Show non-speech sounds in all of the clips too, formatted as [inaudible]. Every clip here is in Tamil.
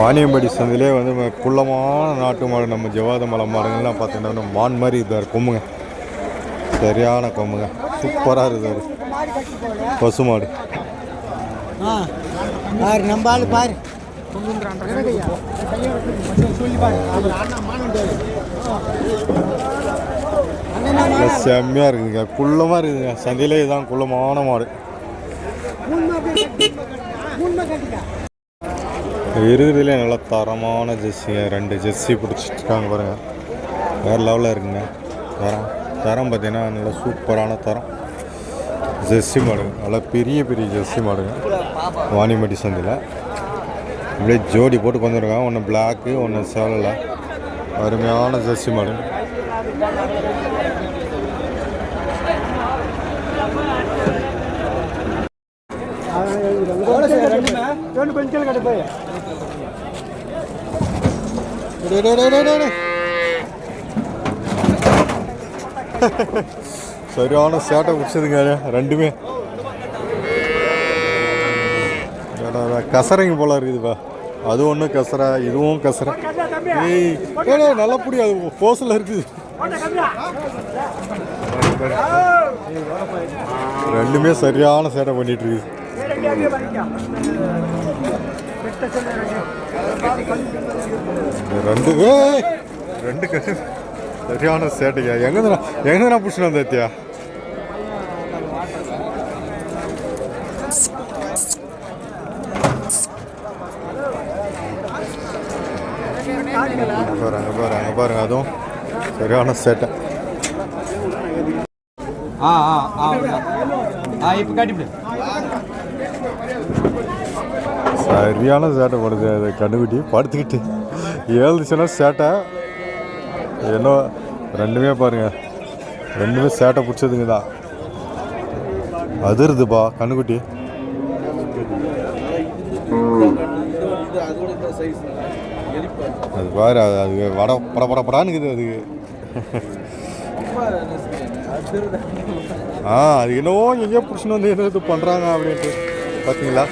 வாணியம்படி சந்தையிலே வந்து குள்ளமான நாட்டு மாடு நம்ம ஜவாத மலை மாடுங்கள்லாம் பார்த்தீங்கன்னா மான் மாதிரி இதாக கொம்புங்க. சரியான கொம்புங்க. சூப்பராக இருக்குது பசு மாடு. ஆ பாரு நம்ம ஆளு பாரு. நல்லா செம்மையாக இருக்குதுங்க குள்ளமாக இருக்குதுங்க சந்தையிலே இதுதான் குள்ளமான மாடு. இருக்கிறதுலே நல்ல தரமான ஜெர்சிங்க ரெண்டு ஜெர்சி பிடிச்சிட்ருக்காங்க பாருங்கள் வேறு லெவலில் இருக்குங்க. தரம் தரம் பார்த்தீங்கன்னா நல்ல சூப்பரான தரம். ஜெர்சி மாடுங்க. நல்லா பெரிய பெரிய ஜெர்சி மாடுங்க. வாணிமட்டி சந்தையில். அப்படியே ஜோடி போட்டு கொண்டுருக்காங்க ஒன்று பிளாக்கு ஒன்று சேவலில் அருமையான ஜெர்சி சரியான சேட்டை பிடிச்சதுங்க. ரெண்டுமே. கசரைங்க போல இருக்குதுப்பா. அது ஒன்றும் கசரா இதுவும் கசரா ஏய் ஏ நல்லா புரியாது போஸில் இருக்குது. ரெண்டுமே சரியான சேட்டை பண்ணிட்டு இருக்குது. ரெண்டு ஏய், ரெண்டு கரு சரியான சேட்டையா. எங்க எங்க நான் புடிச்சுட்டு வந்தேத்தியா பாருங்க பாருங்க பாருங்க அதுவும் சரியான சேட்டை. ஆ ஆ ஆ ஆ இப்போ காட்டிவிடு. சரியான சேட்டை போடுது அது கண்டுபிடி படுத்துக்கிட்டு. ஏழுச்சுன்னா சேட்டை. என்ன ரெண்டுமே பாருங்கள் ரெண்டுமே சேட்டை பிடிச்சதுங்க தான். அதிருதுப்பா கண்ணுக்குட்டி. அது பாரு அது அது வட பட பட படான்னுக்குது அதுக்கு. ஆ அது என்னவோ எங்கேயோ பிடிச்சின்னு வந்து என்ன இது பண்ணுறாங்க அப்படின்ட்டு. பார்த்தீங்களா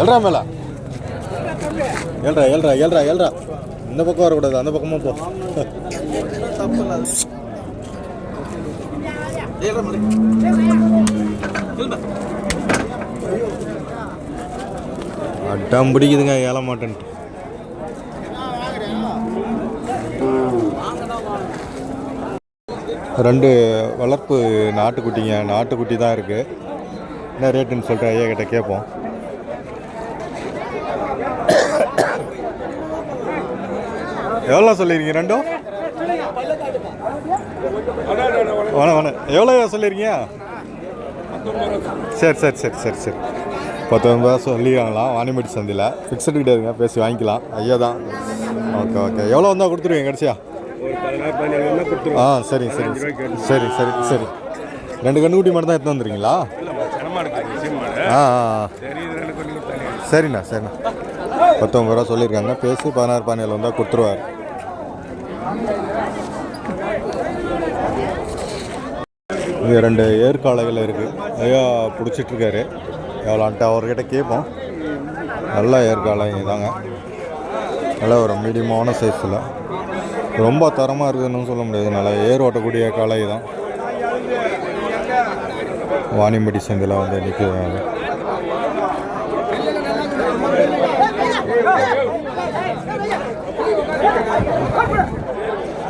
எல்ரா மேல. ஏழ்ரா ஏழ்ரா ஏழ்ரா ஏழ்ரா இந்த பக்கம் வரக்கூடாது அந்த பக்கமும் போ. அட்டம் பிடிக்குதுங்க ஏழ மாட்டேன்ட்டு ரெண்டு வளர்ப்பு நாட்டுக்குட்டிங்க நாட்டுக்குட்டி தான் இருக்குது என்ன ரேட்டுன்னு சொல்லிட்டு ஐயா கிட்ட கேட்போம். எவ்வளோ சொல்லியிருக்கீங்க? ரெண்டும் வேணா வேணா எவ்வளோ சொல்லியிருக்கீங்க? சரி சரி சரி சரி சரி. பத்தொன்பது ரூபா சொல்லிடுறாங்களாம் வாணிமேட்டு ஃபிக்ஸட் கிட்டே இருந்து பேசி வாங்கிக்கலாம். ஐயா தான். Okay okay. எவ்வளோ வந்தால் கொடுத்துருவீங்க கடைசியா? ஆ சரி சரி சரி. சரி சரி ரெண்டு கண்ணுக்குட்டி மட்டும் தான் எடுத்து வந்துருங்களா ஆ ஆ ஆ. சரிண்ணா சரிண்ணா. பத்தொம்பது ரூபா சொல்லியிருக்காங்க. பேசி பதினாறு பதினேழு வந்தால் கொடுத்துருவார். இது ரெண்டு ஏற்காலைகள் இருக்குது ஐயா பிடிச்சிட்ருக்காரு. எவ்வளோன்ட்டு அவர்கிட்ட கேட்போம். நல்ல ஏற்காலைங்க தாங்க. நல்ல ஒரு மீடியமான சைஸில் ரொம்ப தரமாக இருக்குதுன்னு சொல்ல முடியாது. நல்லா ஏர் ஓட்டக்கூடிய காலை தான். வாணிம்படி சந்தையில் வந்து நிற்கிறாங்க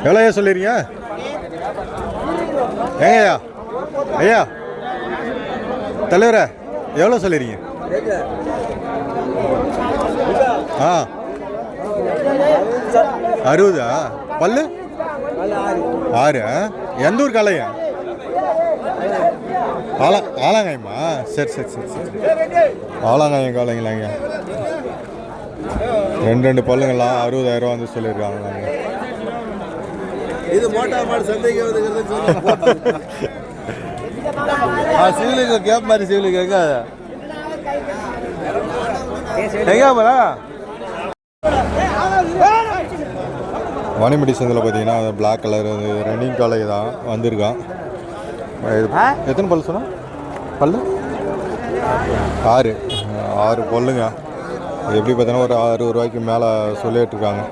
எவ்வளோ ஐயா ஏங்கய்யா ஐயா தலைவரே எவ்வளோ சொல்லிடுறீங்க ஆ. அறுபதா? பல்லு? ஆறு? எந்த ஊர் காளையா ஆலா ஆலாங்காயமா? சரி சரி சரி சரி. ஆலாங்காயம் காளைங்களாங்க ரெண்டு ரெண்டு பல்லுங்களா? அறுபதாயிரம் வந்து சொல்லியிருக்காங்களாங்க இது மோட்டார் மாடு சந்தைக்கு [laughs] ஆ சிவிலுக்கு கேப் மாதிரி சிவிலுக்கு எங்க எங்க போல வாணிமடி சந்தில் பார்த்தீங்கன்னா பிளாக் கலர் ரன்னிங் காலை தான் வந்திருக்கான். எத்தனை பல்லு சொன்னா? பல்லு? ஆறு. ஆறு பல்லுங்க. எப்படி பார்த்தீங்கன்னா ஒரு அறுபது ரூபாய்க்கு மேலே சொல்லிட்டு இருக்காங்க.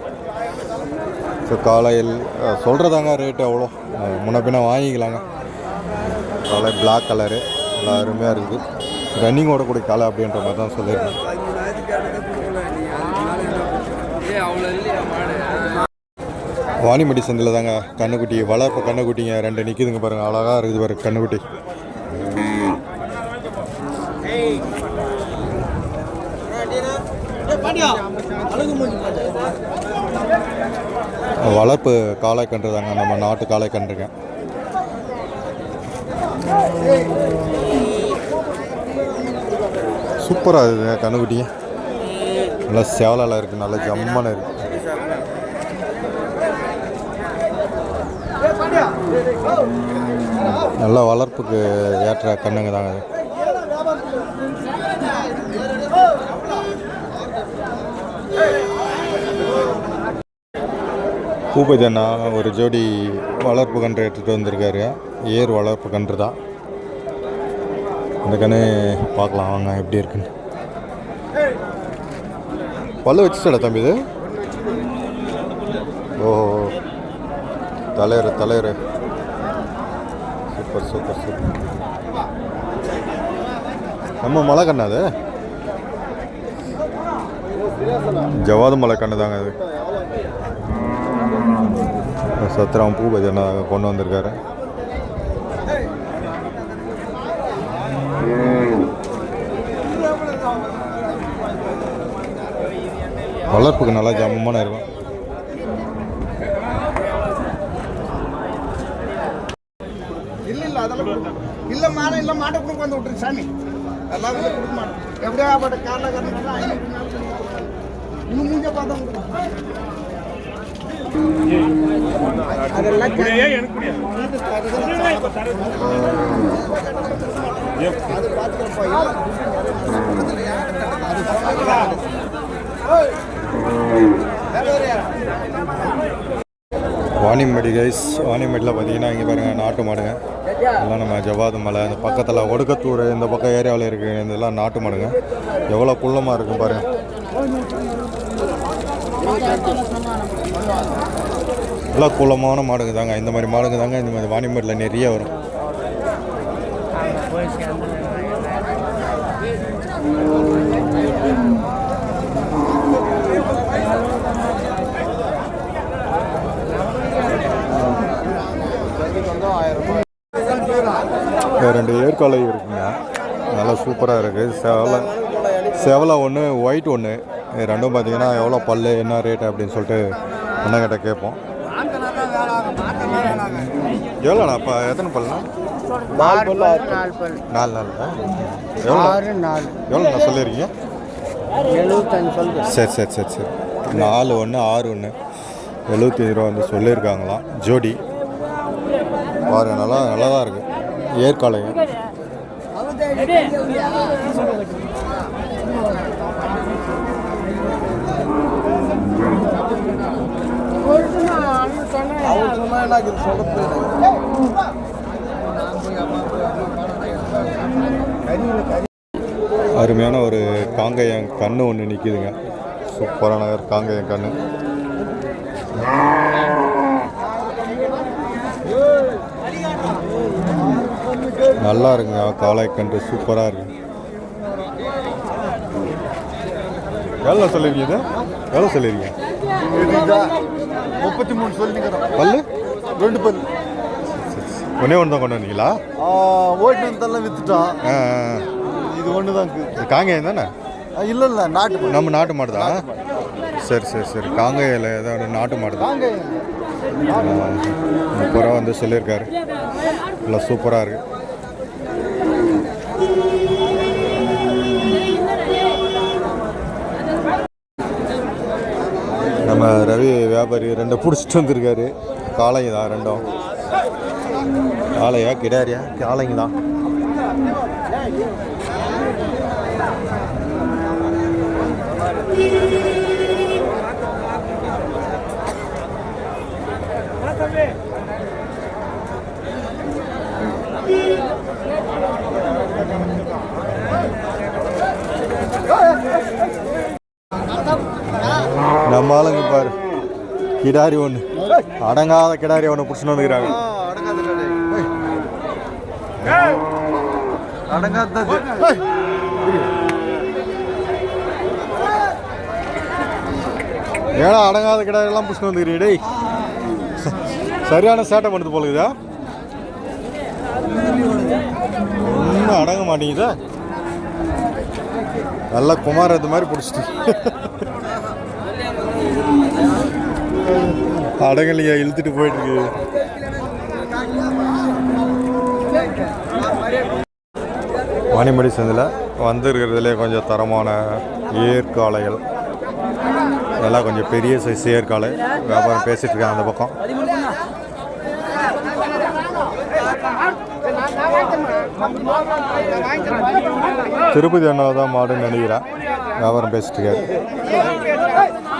ஸோ காலையில் சொல்கிறதாங்க ரேட்டு அவ்வளோ. முன்ன பின்ன வாங்கிக்கலாங்க. காலை பிளாக் கலரு நல்லா அருமையாக இருக்குது ரன்னிங் ஓடக்கூடிய காலை அப்படின்ற மாதிரி தான் சொல்லியிருக்கேன் வாணிமடி சந்தில் தாங்க கண்ணுக்குட்டி வளர்ப்பு கண்ணுக்குட்டிங்க ரெண்டு நிற்கிதுங்க பாருங்கள் அழகாக இருக்குது பாருங்க கண்ணுக்குட்டி. வளர்ப்பு காளை கன்று தாங்க. நம்ம நாட்டு காளை கன்றுங்க சூப்பராக இருக்குதுங்க கண்ணுக்குட்டிங்க நல்லா சேவலால் இருக்குது நல்லா ஜம்மான இருக்குது நல்ல வளர்ப்புக்கு ஏற்ற கண்ணுங்க தாங்க அது. பூபஜனா ஒரு ஜோடி வளர்ப்பு கன்று எடுத்துகிட்டு வந்திருக்காரு. ஏர் வளர்ப்பு கன்று தான். இந்த கன்று பார்க்கலாம் வாங்க எப்படி இருக்குன்னு. பல்லு வச்சுச்சடா தம்பி இது? ஓ தலைவர் தலைவர் சூப்பர் சூப்பர் சூப்பர். நம்ம மலை கண்ணா அது? ஜவாது மலை கண்ணு தாங்க அது. சத்ராம் பூ அண்ணா கொண்டு வந்திருக்காரு. வளர்ப்புக்கு நல்லா ஜாமமான இருக்கும். இல்ல இல்லை அதெல்லாம் மாடை இல்ல மாட்டை கொடுக்க வந்து விட்டுரு சாமி. எல்லாம் வந்து கொடுக்க மாட்டோம். எப்படியா பட்ட காலைல இன்னும் மூஞ்ச பார்த்தா அதெல்லாம் அது கைஸ் வாணிமடியில் பார்த்தீங்கன்னா இங்கே பாருங்கள் நாட்டு மாடுங்க. எல்லாம் நம்ம ஜவாது மலை இந்த பக்கத்தில் ஒடுக்கத்தூர் இந்த பக்கம் ஏரியாவில் இருக்குது இதெல்லாம் நாட்டு மாடுங்க. எவ்வளோ குள்ளமாக இருக்கும் பாருங்கள் நல்லா குளமான மாடுங்க தாங்க. இந்த மாதிரி மாடுங்க தாங்க இந்த மாதிரி வாணிமேட்டில் நிறைய வரும். ரெண்டு ஏற்காலை இருக்குங்க. நல்லா சூப்பராக இருக்குது செவலை செவலை ஒன்று ஒயிட் ஒன்று ரெண்டும் பார்த்தீங்கன்னா எவ்வளோ பல் என்ன ரேட்டு அப்படின்னு சொல்லிட்டு அண்ணங்கிட்ட கேட்போம். எவ்வளோண்ணா இப்போ எத்தனை பல்லுண்ணா? நாலு பல் நாலு பல் நாலு நாள் எவ்வளோ ஆறு நாலு. எவ்வளோண்ணா சொல்லியிருக்கீங்க? எழுபத்தஞ்சு சொல்லுது சரி சரி சரி சரி. நாலு ஒன்று ஆறு ஒன்று. எழுபத்தி ரூபா வந்து சொல்லியிருக்காங்களாம் ஜோடி. பாருங்க நல்லா நல்லா தான் இருக்குது ஏற்காலைங்க அவர் சொன்னா எனக்கு இது சொல்றது அருமையான ஒரு காங்கேயம் கண்ணு ஒன்று நிற்கிதுங்க சூப்பரான ஒரு காங்கேயம் கண்ணு. நல்லா இருக்குங்க. காளை கன்று சூப்பராக இருக்கு. எவ்வளோ சொல்லிருக்கீங்க இது? எவ்வளோ சொல்லிருக்கீங்க முப்பத்தி மூணு சொல்லிக்கிறோம் பல்லு? ரெண்டு பல் ஒன்றே ஒன்று தான் கொண்டு வந்தீங்களா? ஓட்டு வந்தெல்லாம் வித்துட்டான். ஆ ஆ, ஆ. இது. ஒன்று தான் காங்கேயம் தானே? இல்லை இல்லை நாட்டு நம்ம நாட்டு மாடு. தான் சரி சரி சரி. காங்கேயில் ஏதாவது நாட்டு மாடு தான் முப்பது ரூபா வந்து சொல்லியிருக்காரு. நல்லா சூப்பராக இருக்கு. நம்ம ரவி வியாபாரி ரெண்டை பிடிச்சிட்டு வந்திருக்காரு. காளைங்க தான் ரெண்டும். காளையா கிடாரியா? காளைங்க தான். Thank you. கிடாரி ஒன்று அடங்காத கிடாரி ஒன்று பிடிச்சின்னு வந்துக்கிறாங்க. ஏன்னா அடங்காத கிடாரி. எல்லாம் பிடிச்சின்னு வந்துக்கிறீங்க டேய். சரியான சேட்டை பண்ணுது போல இதா ஒன்றும் அடங்க மாட்டேங்குதா? நல்லா குமாரத்து மாதிரி பிடிச்சிட்டு. அடங்கலையா இழுத்துட்டு போயிட்டு இருக்கு வாணிமடி சந்தில் வந்திருக்கிறதுலே கொஞ்சம் தரமான ஏற்காலைகள். நல்லா கொஞ்சம் பெரிய சைஸ் ஏற்காலை. வியாபாரம் பேசிகிட்டு இருக்காங்க அந்த பக்கம். திருப்பதி அண்ணா தான் மாடுன்னு நினைக்கிறேன். வியாபாரம் பேசிட்டு இருக்காரு.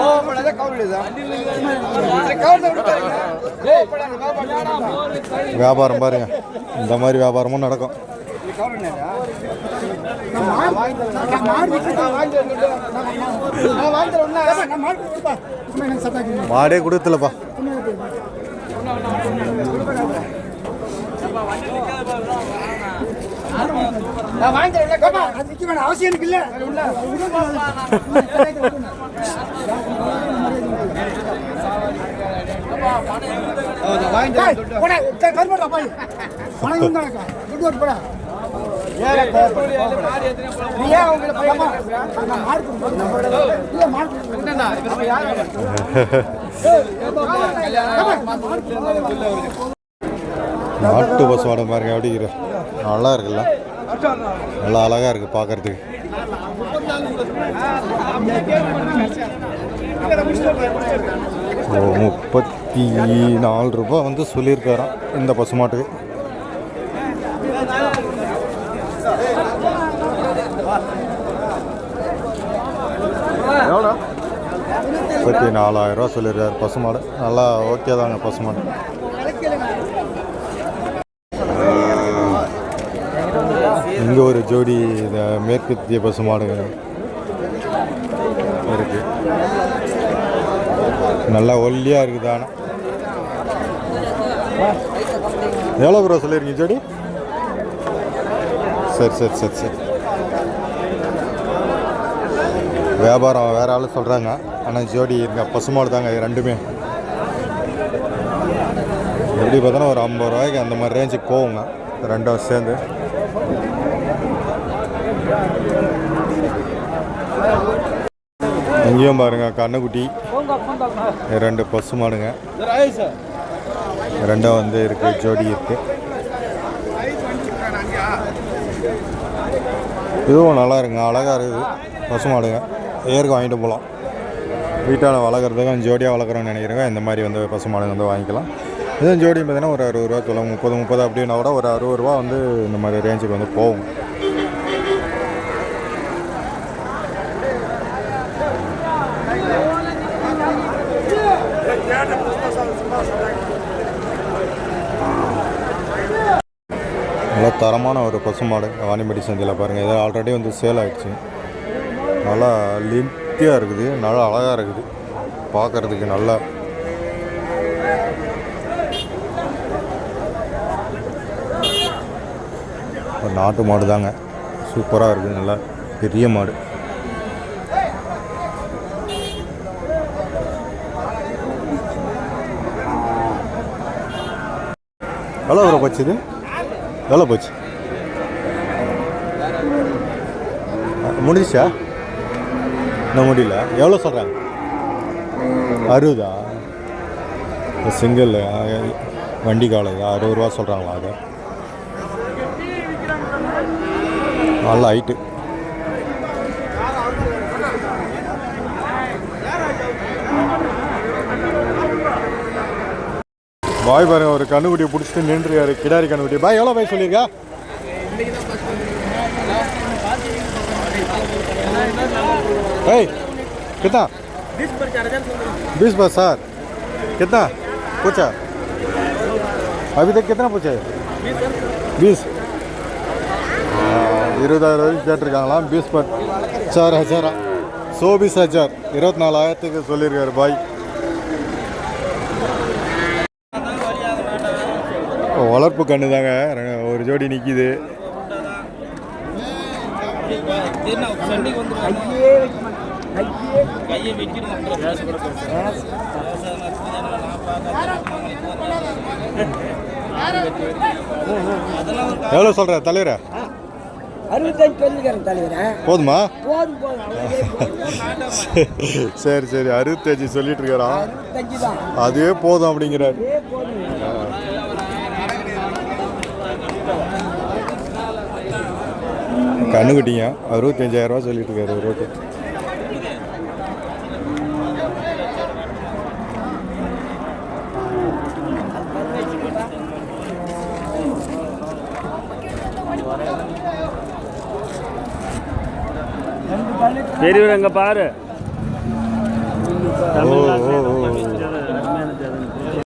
கோவப்படாத வியாபாரம் பாருங்க. இந்த மாதிரி வியாபாரமும் நடக்கும். மாடே கொடுத்துலப்பா அவசியம் இல்லை. நாட்டு பஸ் வாடகை பாருங்க இருக்கு நல்லா இருக்குல்ல நல்லா அழகா இருக்கு பார்க்கறதுக்கு ஓ முப்பத்தி நாலு ரூபாய் வந்து சொல்லியிருக்காராம் இந்த பசுமாட்டுக்கு. முப்பத்தி நாலாயிரம் ரூபா சொல்லியிருக்காரு பசுமாடு. நல்லா ஓகே தாங்க பசுமாடு. இங்கே ஒரு ஜோடி மேற்கத்திய பசுமாடுங்க இருக்கு. நல்லா ஒல்லியாக இருக்குது ஆனால் எவ்வளோ ப்ரோ சொல்லியிருக்கீங்க ஜோடி? சரி சரி சரி சரி. வியாபாரம் வேறு ஆள் சொல்கிறாங்க ஆனால் ஜோடி இருங்க பசுமாடு தாங்க இது ரெண்டுமே. எப்படி பார்த்தோன்னா ஒரு ஐம்பது ரூபாய்க்கு அந்த மாதிரி ரேஞ்சுக்கு போகுங்க. ரெண்டும் சேர்ந்து. இங்கேயும் பாருங்கள் கண்ணுக்குட்டி. ரெண்டு பசு மாடுங்க. ரெண்டும் வந்து இருக்கு ஜோடி இருக்கு. இதுவும் நல்லா இருக்குங்க அழகா இருக்குது. பசு மாடுங்க. ஏருக்கு வாங்கிட்டு போகலாம். வீட்டால் வளர்க்குறதுக்கும் ஜோடியாக வளர்க்குறோன்னு நினைக்கிறேங்க இந்த மாதிரி வந்து பசு மாடுங்க வந்து வாங்கிக்கலாம். இதுவும் ஜோடி பார்த்தீங்கன்னா ஒரு அறுபது ரூபா சொல்லுவாங்க. முப்பது முப்பது அப்படின்னா கூட ஒரு அறுபது ரூபா வந்து இந்த மாதிரி ரேஞ்சுக்கு வந்து போகும் நல்லா தரமான ஒரு பசுமாடு வாணிமடி சந்தையில் பாருங்கள் இது ஆல்ரெடி வந்து சேல் ஆகிடுச்சு நல்லா லித்தியாக இருக்குது நல்லா அழகாக இருக்குது. பார்க்குறதுக்கு நல்லா. நாட்டு மாடு தாங்க. சூப்பராக இருக்குது நல்லா பெரிய மாடு. எவ்வளோ வர போச்சு இது? எவ்வளோ போச்சு? முடிஞ்சுச்சா? நான் முடியல. எவ்வளோ சொல்கிறாங்க அறுபதா? சிங்கிள் வண்டி காலை அறுபது ரூபா சொல்கிறாங்களா அது? நல்ல ஹைட்டு பாய் பாருங்க ஒரு கண்ணுக்குட்டியை பிடிச்சிட்டு நின்றுருக்காரு கிடாரி கண்ணுக்குட்டி. பாய் எவ்வளோ பாய் சொல்லியிருக்கா भाई कितना बीस पर सर कितना पूछा अभी तक कितना पूछा है बीस இருபதாயிரம் வரைக்கும் கேட்டிருக்காங்களாம் piece but sir ஹஜாரா so piece ஹஜார் இருபத்தி நாலாயிரத்துக்கு சொல்லியிருக்காரு பாய் வளர்ப்பு கண்ணு தாங்க ரெ- ஒரு ஜோடி நிற்கிது எவ்வளோ சொல்கிற தலைவர? அறுபத்தஞ்சு சொல்லிக்கிறேன் தலைவரே. போதுமா? போதும் போதும். சரி சரி அறுபத்தஞ்சு சொல்லிட்டு தான் அதுவே போதும் அப்படிங்கிறார் அதே போதும் கண்ணுக்குட்டிங்க. அறுபத்தஞ்சாயிரம் ரூபா சொல்லிட்டு இருக்காரு ரோட்டு பெரியவர் அங்க பாரு. ஓ ஓ.